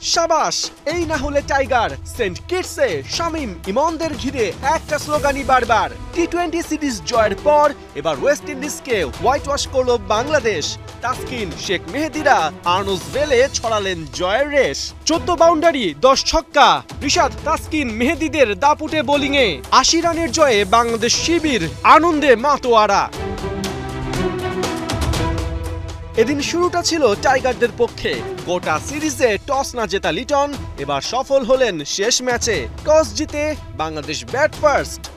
সাবাস, এই না হলে টাইগার। সেন্ট কিটসে শামিম ইমনদের ঘিরে একটা স্লোগানই বারবার। টি টোয়েন্টি সিরিজ জয়ের পর এবার ওয়েস্ট ইন্ডিজকে হোয়াইট ওয়াশ করল বাংলাদেশ। তাসকিন, শেখ মেহেদিরা আর্নুস বেলে ছড়ালেন জয়ের রেশ। চোদ্দ বাউন্ডারি, দশ ছক্কা। রিশাদ, তাসকিন, মেহেদিদের দাপুটে বোলিংয়ে। আশি রানের জয়ে বাংলাদেশ শিবির, আনন্দে মাতোয়ারা। এদিন শুরুটা ছিল টাইগারদের পক্ষে। গোটা সিরিজে টস না জেতা লিটন, এবার সফল হলেন শেষ ম্যাচে। টস জিতে বাংলাদেশ ব্যাট ফার্স্ট।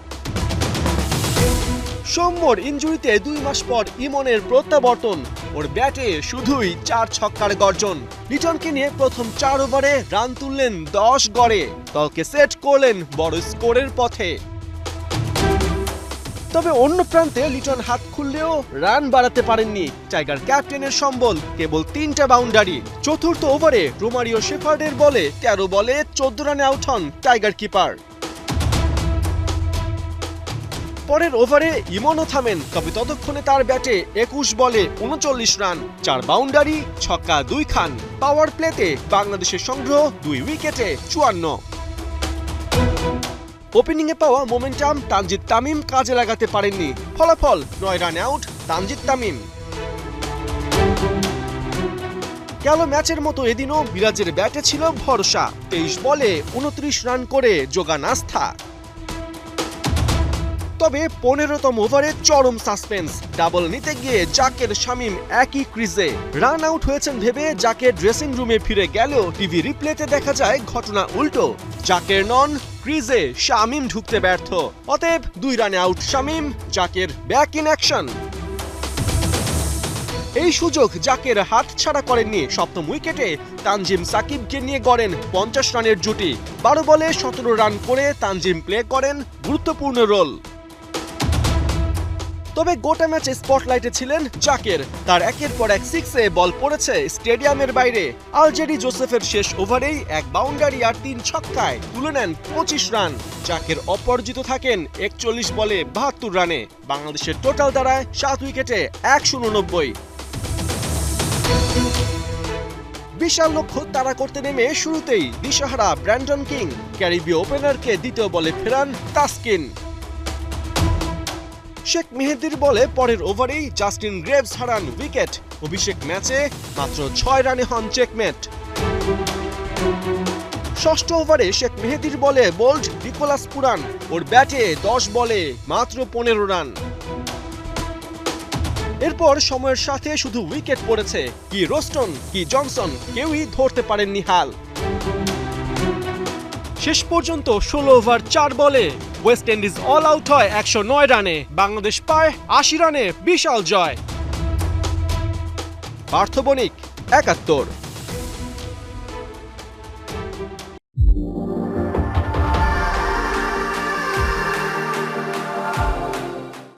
সৌম্যর ইঞ্জুরিতে দুই মাস পর ইমনের প্রত্যাবর্তন। ওর ব্যাটে শুধুই চার ছক্কার গর্জন। লিটনকে নিয়ে প্রথম চার ওভারে রান তুললেন দশ গড়ে। দলকে সেট করলেন বড় স্কোরের পথে। তবে অন্য প্রান্তে লিটন হাত খুললেও রান বাড়াতে পারেননি টাইগার ক্যাপ্টেনের সম্বল, কেবল তিনটা বাউন্ডারি। চতুর্থ ওভারে রোমারিও শেফার্ডের বলে তেরো বলে চোদ্দ রানে আউট হন টাইগার কিপার। পরের ওভারে ইমনও থামেন, তবে ততক্ষণে তার ব্যাটে একুশ বলে উনচল্লিশ রান, চার বাউন্ডারি, ছক্কা, দুই খান। পাওয়ার প্লেতে বাংলাদেশের সংগ্রহ দুই উইকেটে চুয়ান্ন। ওপেনিংয়ে পাওয়া মোমেন্টাম তানজিদ তামিম কাজে লাগাতে পারেননি। ফলাফল, নয় রান আউট তানজিদ তামিম। গেল ম্যাচের মতো এদিনও বিরাজের ব্যাটে ছিল ভরসা। তেইশ বলে উনত্রিশ রান করে যোগান আস্থা। তবে পনেরোতম ওভারে চরম সাসপেন্স। ডাবল নিতে গিয়ে জাকের শামিম একই ক্রিজে। রান আউট হয়েছেন ভেবে জাকের ড্রেসিং রুমে ফিরে গেলেও টিভি রিপ্লেতে দেখা যায় ঘটনা উল্টো। জাকের নন, ক্রিজে শামিম ঢুকতে ব্যর্থ। অতএব দুই রানে out Shamim, Jaker back in action. এই সুযোগ জাকের হাত ছাড়া করেননি সপ্তম উইকেটে তানজিম সাকিবকে নিয়ে গড়েন পঞ্চাশ রানের জুটি। বারো বলে সতেরো রান করে তানজিম প্লে করেন গুরুত্বপূর্ণ রোল। তবে গোটা ম্যাচে স্পটলাইটে ছিলেন জাকের। তার একের পর এক সিক্সে বল পড়েছে স্টেডিয়ামের বাইরে। আলজেরি জোসেফের শেষ ওভারেই এক বাউন্ডারি আর তিন ছক্কায় তুলে নেন পঁচিশ রান। জাকের অপরাজিত থাকেন একচল্লিশ বলে বাহাত্তর রানে। বাংলাদেশের টোটাল দাঁড়ায় সাত উইকেটে একশো উননব্বই। বিশাল লক্ষ্য তারা করতে নেমে শুরুতেই দিশাহারা ব্র্যান্ডন কিং। ক্যারিবীয় ওপেনারকে দ্বিতীয় বলে ফেরান তাসকিন। শেখ মেহেদির বলে পরের ওভারেই জাস্টিন গ্রেভস হারান উইকেট। অভিষেক ম্যাচে মাত্র ছয় রানে হন চেকমেট ষষ্ঠ ওভারে শেখ মেহেদির বলে বোল্ড নিকোলাস পুরান। ওর ব্যাটে দশ বলে মাত্র পনেরো রান। এরপর সময়ের সাথে শুধু উইকেট পড়েছে। কি রোস্টন, কি জনসন, কেউই ধরতে পারেননি হাল। শেষ পর্যন্ত ষোলো ওভার চার বলে। ওয়েস্ট ইন্ডিজ অল আউট হয় একশো নয় রানে। বাংলাদেশ পায় আশি রানে বিশাল জয়। পার্থ বণিক, একাত্তর।